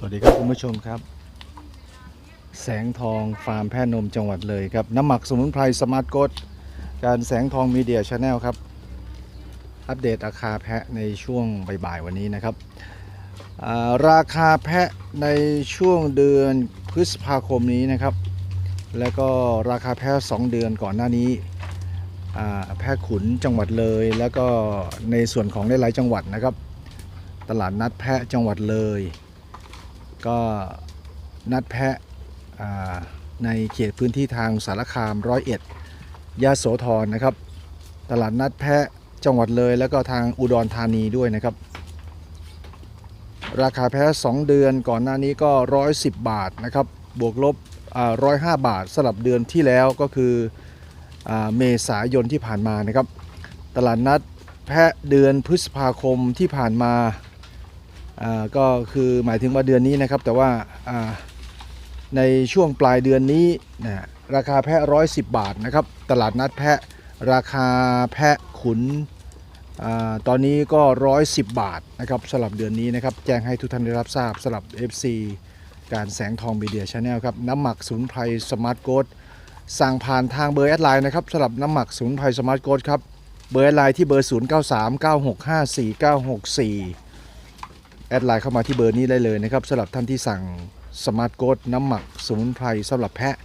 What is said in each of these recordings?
สวัสดีครับคุณผู้ชมครับ แสงทองฟาร์มแพะนมจังหวัดเลยครับ น้ำหมักสมุนไพรสมาร์ทโกดการแสงทองมีเดียชาแนลครับ อัปเดตราคาแพะในช่วงบ่ายๆวันนี้นะครับ ราคาแพะในช่วงเดือนพฤษภาคมนี้นะครับ แล้วก็ราคาแพะ 2 เดือนก่อนหน้านี้แพะขุนจังหวัดเลย แล้วก็ในส่วนของหลายๆจังหวัดนะครับ ตลาดนัดแพะจังหวัดเลย ก็นัดแพะในเขตพื้นที่ทางสารคามร้อยเอ็ดยาโสธรนะครับ ตลาดนัดแพะจังหวัดเลย แล้วก็ทางอุดรธานีด้วยนะครับ ราคาแพะ 2 เดือนก่อนหน้านี้ก็ 110 บาทนะครับ บวกลบร้อยห้าบาทสลับเดือนที่แล้วก็คืออเมษายนที่ผ่านมานะครับ ตลาดนัดแพะเดือนพฤษภาคมที่ผ่านมา ก็คือหมายถึงว่าเดือนนี้นะครับ แต่ว่าในช่วงปลายเดือนนี้นะราคาแพะร้อยสิบาทนะครับ ตลาดนัดแพะราคาแพะขุนอตอนนี้ก็ร้อยสิบาทนะครับสำหรับเดือนนี้นะครับ แจ้งให้ทุกท่านได้รับทราบสำหรับ FC การแสงทองมีเดียชาแนลครับ น้ำหมักสมุนไพรสมาร์ทโกดสั่งผ่านทางเบอร์แอดไลน์นะครับสำหรับน้ำหมักสมุนไพรสมาร์ทโกดครับ เบอร์แอดไลน์ที่เบอร์ 0 แอดไลน์เข้ามาที่เบอร์นี้ได้เลยนะครับสำหรับท่านที่สั่งสมาร์ทโกดน้ำหมักสมุนไพรสำหรับแพะ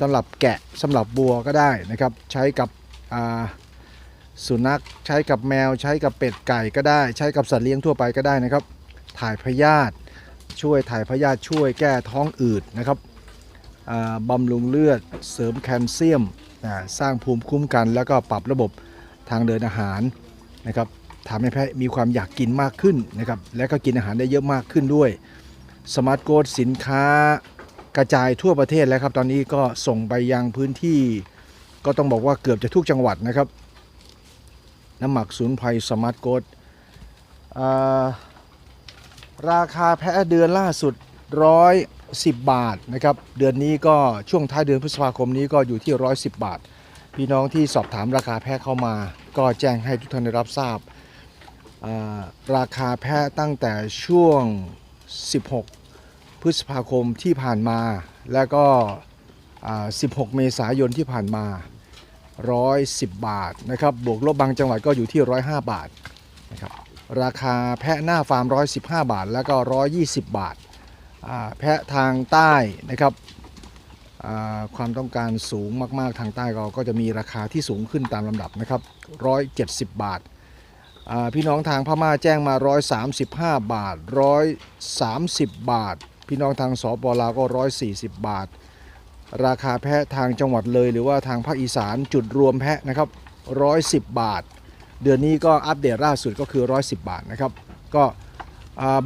สำหรับแกะสำหรับบัวก็ได้นะครับ ใช้กับสุนัขใช้กับแมว ใช้กับเป็ดไก่ก็ได้ ใช้กับสัตว์เลี้ยงทั่วไปก็ได้นะครับ ถ่ายพยาธิช่วยถ่ายพยาธิช่วยแก้ท้องอืดนะครับบำรุงเลือด เสริมแคลเซียม สร้างภูมิคุ้มกัน แล้วก็ปรับระบบทางเดินอาหารนะครับ ทำให้แพะมีความอยากกินมากขึ้นนะครับ และก็กินอาหารได้เยอะมากขึ้นด้วย สมาร์ทโกดสินค้ากระจายทั่วประเทศแล้วครับ ตอนนี้ก็ส่งไปยังพื้นที่ ก็ต้องบอกว่าเกือบจะทุกจังหวัดนะครับ น้ำหมักศูนย์ภัยสมาร์ทโกดราคาแพะเดือนล่าสุดร้อยสิบบาทนะครับเดือนนี้ก็ช่วงท้ายเดือนพฤษภาคมนี้ก็อยู่ที่ร้อยสิบบาท พี่น้องที่สอบถามราคาแพะเข้ามา ก็แจ้งให้ทุกท่านได้รับทราบ ราคาแพะตั้งแต่ช่วง 16 พฤษภาคมที่ผ่านมา แล้วก็ 16 เมษายนที่ผ่านมา 110 บาทนะครับ บวกลบบางจังหวัดก็อยู่ที่ 105 บาทนะครับ ราคาแพะหน้าฟาร์ม 115 บาท แล้วก็ 120 บาท แพะทางใต้นะครับความต้องการสูงมาก ๆ ทางใต้ก็ก็จะมีราคาที่สูงขึ้นตามลำดับนะครับ 170 บาท พี่น้องทางพม่าแจ้งมา 135 บาท 130 บาท พี่น้องทางสปลาวก็ 140 บาท ราคาแพะทางจังหวัดเลยหรือว่าทางภาคอีสานจุดรวมแพะนะครับ 110 บาท เดือนนี้ก็อัปเดตล่าสุดก็คือ 110 บาทนะครับ ก็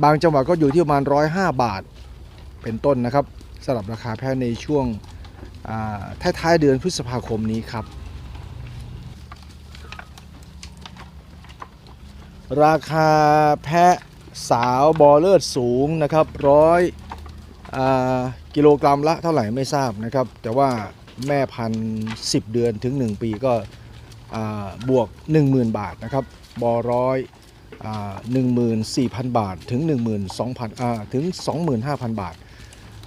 บางจังหวัดก็อยู่ที่ประมาณ 105 บาท เป็นต้นนะครับสำหรับราคาแพะในช่วงท้ายๆเดือนพฤษภาคมนี้ครับ ราคาแพะสาวบอเลือดสูงนะครับร้อยกิโลกรัมละเท่าไหร่ไม่ทราบนะครับ แต่ว่าแม่พันสิบเดือนถึง 1 ปีก็บวก 10,000 บาทนะครับบอร้อยหนึ่งหมื่นสี่พันบาทถึง1 2 0 0 0อ่าถึง25,000บาท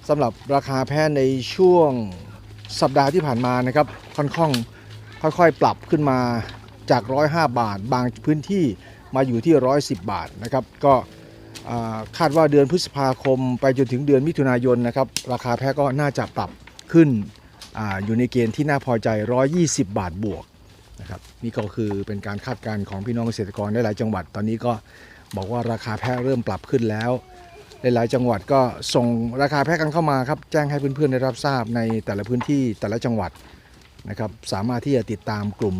สำหรับราคาแพะในช่วงสัปดาห์ที่ผ่านมานะครับค่อนข้างค่อยๆ ปรับขึ้นมาจาก105บาท บางพื้นที่ มาอยู่ที่ 110 บาทนะครับ ก็คาดว่าเดือนพฤษภาคมไปจนถึงเดือนมิถุนายนนะครับ ราคาแพะก็น่าจะปรับขึ้นออยู่ในเกณฑ์ที่น่าพอใจ 120 บาทบวกนะครับนี่ก็คือเป็นการคาดการณ์ของพี่น้องเกษตรกรในหลายจังหวัด ตอนนี้ก็บอกว่าราคาแพะเริ่มปรับขึ้นแล้วหลายๆจังหวัดก็ส่งราคาแพะกันเข้ามาครับแจ้งให้เพื่อนๆได้รับทราบในแต่ละพื้นที่แต่ละจังหวัดนะครับสามารถที่จะติดตามกลุ่ม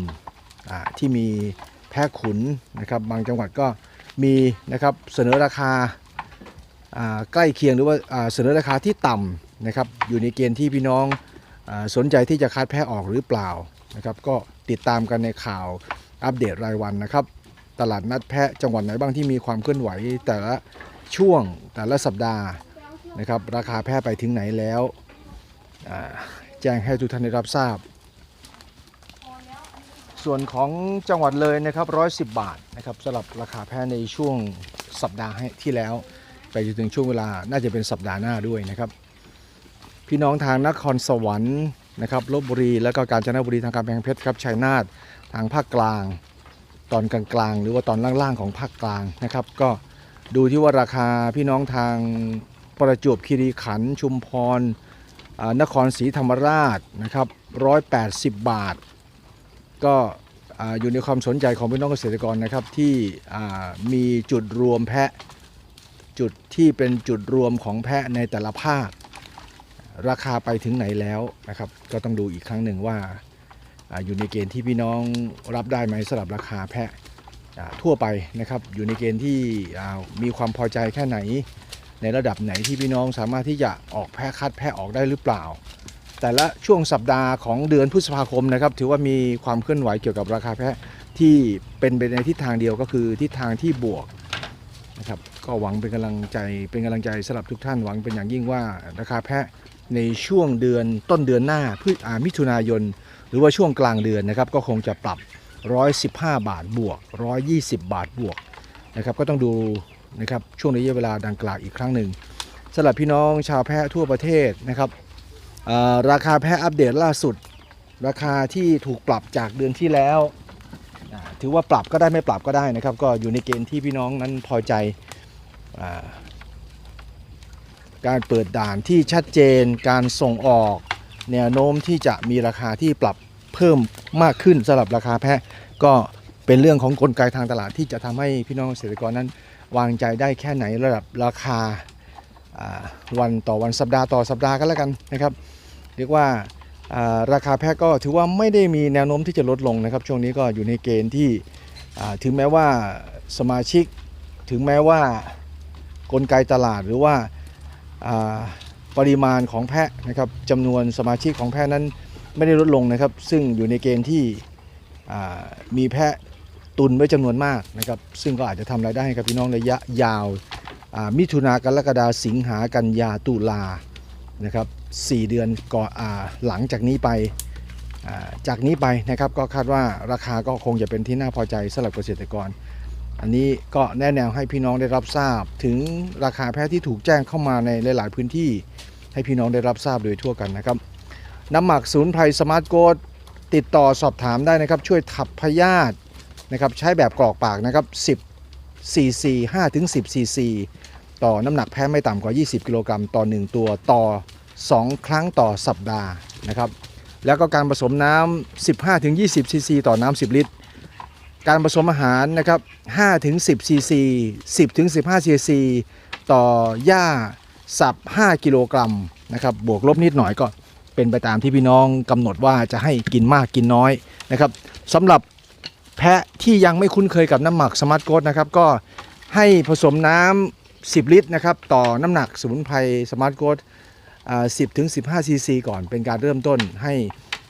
ที่มี แพะขุนนะครับ บางจังหวัดก็มีนะครับเสนอราคาใกล้เคียงหรือว่าเสนอราคาที่ต่ำนะครับอยู่ในเกณฑ์ที่พี่น้องอสนใจที่จะคัดแพะออกหรือเปล่านะครับก็ติดตามกันในข่าวอัปเดตรายวันนะครับ ตลาดนัดแพะจังหวัดไหนบ้างที่มีความเคลื่อนไหว แต่ละช่วงแต่ละสัปดาห์นะครับราคาแพะไปถึงไหนแล้ว แจ้งให้ทุกท่านได้รับทราบ ส่วนของจังหวัดเลยนะครับ 110 บาทนะครับสำหรับราคาแพะในช่วงสัปดาห์ที่แล้ว ไปจนถึงช่วงเวลาน่าจะเป็นสัปดาห์หน้าด้วยนะครับ พี่น้องทางนครสวรรค์นะครับลบบุรีแล้วก็กาญจนบุรีทางกำแพงเพชรครับชัยนาททางภาคกลาง ตอนกลางๆหรือว่าตอนล่างๆของภาคกลางนะครับ ก็ดูที่ว่าราคาพี่น้องทางประจวบคีรีขันธ์ชุมพรนครศรีธรรมราชนะครับ180 บาท ก็อยู่ในความสนใจของพี่น้องเกษตรกรนะครับที่มีจุดรวมแพะจุดที่เป็นจุดรวมของแพะในแต่ละภาค ราคาไปถึงไหนแล้วนะครับ ก็ต้องดูอีกครั้งหนึ่งว่าอยู่ในเกณฑ์ที่พี่น้องรับได้ไหมสำหรับราคาแพะทั่วไปนะครับ อยู่ในเกณฑ์ที่มีความพอใจแค่ไหน ในระดับไหนที่พี่น้องสามารถที่จะออกแพะคัดแพะออกได้หรือเปล่า แต่ละช่วงสัปดาห์ของเดือนพฤษภาคมนะครับ ถือว่ามีความเคลื่อนไหวเกี่ยวกับราคาแพะที่เป็นไปในทิศทางเดียวก็คือทิศทางที่บวกนะครับ ก็หวังเป็นกำลังใจเป็นกำลังใจสำหรับทุกท่านหวังเป็นอย่างยิ่งว่าราคาแพะในช่วงเดือนต้นเดือนหน้าพฤอ่ามิถุนายน หรือว่าช่วงกลางเดือนนะครับ ก็คงจะปรับ 115 บาทบวก 120 บาทบวกนะครับ ก็ต้องดูนะครับช่วงระยะเวลาดังกล่าวอีกครั้งหนึ่งสำหรับพี่น้องชาวแพะทั่วประเทศนะครับ ราคาแพะอัปเดตล่าสุด ราคาที่ถูกปรับจากเดือนที่แล้ว ถือว่าปรับก็ได้ไม่ปรับก็ได้นะครับ ก็อยู่ในเกณฑ์ที่พี่น้องนั้นพอใจอาการเปิดด่านที่ชัดเจนการส่งออก แนวโน้มที่จะมีราคาที่ปรับเพิ่มมากขึ้นสำหรับราคาแพะก็เป็นเรื่องของกลไกทางตลาดที่จะทำให้พี่น้องเกษตรกรนั้น วางใจได้แค่ไหนระดับราคา วันต่อวันสัปดาห์ต่อสัปดาห์ก็แล้วกันนะครับเรียกว่าราคาแพะก็ถือว่าไม่ได้มีแนวโน้มที่จะลดลงนะครับ ช่วงนี้ก็อยู่ในเกณฑ์ที่ถึงแม้ว่าสมาชิก ถึงแม้ว่ากลไกตลาดหรือว่าปริมาณของแพะนะครับจำนวนสมาชิกของแพะนั้นไม่ได้ลดลงนะครับ ซึ่งอยู่ในเกณฑ์ที่มีแพะตุนไว้จำนวนมากนะครับ ซึ่งก็อาจจะทำรายได้ให้กับพี่น้องระยะยาว มิถุนากรกฎาสิงหากันยาตุลานะครับ4เดือนก่อนอาหลังจากนี้ไปาจากนี้ไปนะครับก็คาดว่าราคาก็คงจะเป็นที่น่าพอใจสำหรับเกษตรกร อันนี้ก็แนะแนวให้พี่น้องได้รับทราบ ถึงราคาแพะที่ถูกแจ้งเข้ามาในหลาย ๆ พื้นที่ให้พี่น้องได้รับทราบโดยทั่วกันนะครับ น้ำหมักศูนย์ไพรสมาร์ทโกดติดต่อสอบถามได้นะครับ ช่วยขับพยาธินะครับใช้แบบกรอกปากนะครับ 10 cc 5ถึง10 cc ต่อน้ำหนักแพ้ไม่ต่ำกว่า 20 กิโลกรัมต่อ 1 ตัวต่อ 2 ครั้งต่อสัปดาห์นะครับ แล้วก็การผสมน้ำ 15ถึง20ซีซีต่อน้ำ 10 ลิตร การผสมอาหารนะครับ5ถึง10ซีซี10ถึง15ซีซีต่อหญ้าสับ 5 กิโลกรัมนะครับบวกลบนิดหน่อยก็เป็นไปตามที่พี่น้องกำหนดว่าจะให้กินมากกินน้อยนะครับสำหรับ แพะที่ยังไม่คุ้นเคยกับน้ำหมักสมาร์ทโกดนะครับก็ให้ผสมน้ำ10 ลิตรนะครับต่อน้ำหนักสมุนไพรสมาร์ทโกด10ถึง15ซีซีก่อนเป็นการเริ่มต้นให้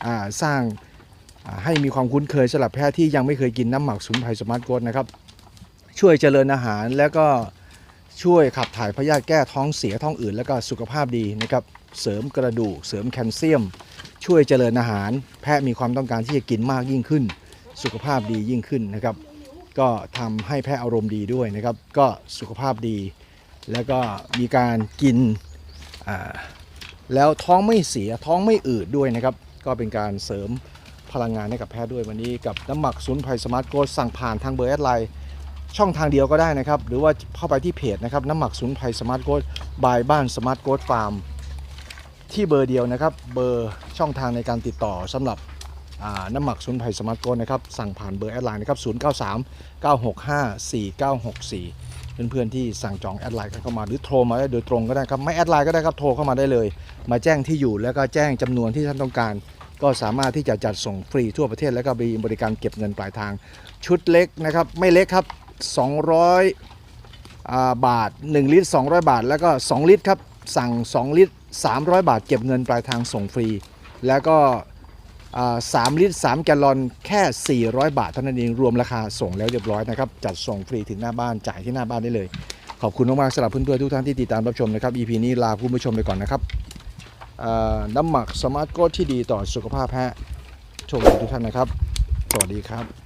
อ่าสร้างอ่าให้มีความคุ้นเคยสำหรับแพะที่ยังไม่เคยกินน้ำหมักสมุนไพรสมาร์ทโกดนะครับช่วยเจริญอาหารแล้วก็ช่วยขับถ่ายพยาธิแก้ท้องเสียท้องอืดแล้วก็สุขภาพดีนะครับเสริมกระดูกเสริมแคลเซียม ช่วยเจริญอาหาร แพะมีความต้องการที่จะกินมากยิ่งขึ้น สุขภาพดียิ่งขึ้นนะครับ ก็ทำให้แพะอารมณ์ดีด้วยนะครับ ก็สุขภาพดี แล้วก็มีการกินแล้วท้องไม่เสียท้องไม่อืดด้วยนะครับ ก็เป็นการเสริมพลังงานให้กับแพะด้วยวันนี้กับน้ำหมักศูนย์ไพรสมาร์ทโกดสั่งผ่านทางเบอร์แอดไลน์ช่องทางเดียวก็ได้นะครับ หรือว่าเข้าไปที่เพจนะครับน้ำหมักศูนย์ไพรสมาร์ทโกดบายบ้านสมาร์ทโกดฟาร์มที่เบอร์เดียวนะครับ เบอร์ช่องทางในการติดต่อสำหรับ น้ำหมักสมุนไพรสมาร์ทโกนนะครับ สั่งผ่านเบอร์แอดไลน์นะครับ 093 965 4964 เพื่อนๆที่สั่งจองแอดไลน์กันเข้ามาหรือโทรมาได้โดยตรงก็ได้ครับ ไม่แอดไลน์ก็ได้ครับ โทรเข้ามาได้เลย มาแจ้งที่อยู่แล้วก็แจ้งจำนวนที่ท่านต้องการ ก็สามารถที่จะจัดส่งฟรีทั่วประเทศแล้วก็มีบริการเก็บเงินปลายทาง ชุดเล็กนะครับ ไม่เล็กครับ 200อ่าบาท 1 ลิตร 200 บาท แล้วก็ 2 ลิตรครับ สั่ง 2 ลิตร 300 บาท เก็บเงินปลายทางส่งฟรี แล้วก็ 3 ลิตร 3 แกลลอนแค่ 400 บาทเท่านั้นเองรวมราคาส่งแล้วเรียบร้อยนะครับ จัดส่งฟรีถึงหน้าบ้านจ่ายที่หน้าบ้านได้เลย ขอบคุณมากๆสำหรับเพื่อนๆทุกท่านที่ติดตามรับชมนะครับ EP นี้ลาผู้ชมไปก่อนนะครับน้ำหมักสมาร์ทโกดที่ดีต่อสุขภาพฮะโชคดีทุกท่านนะครับ สวัสดีครับ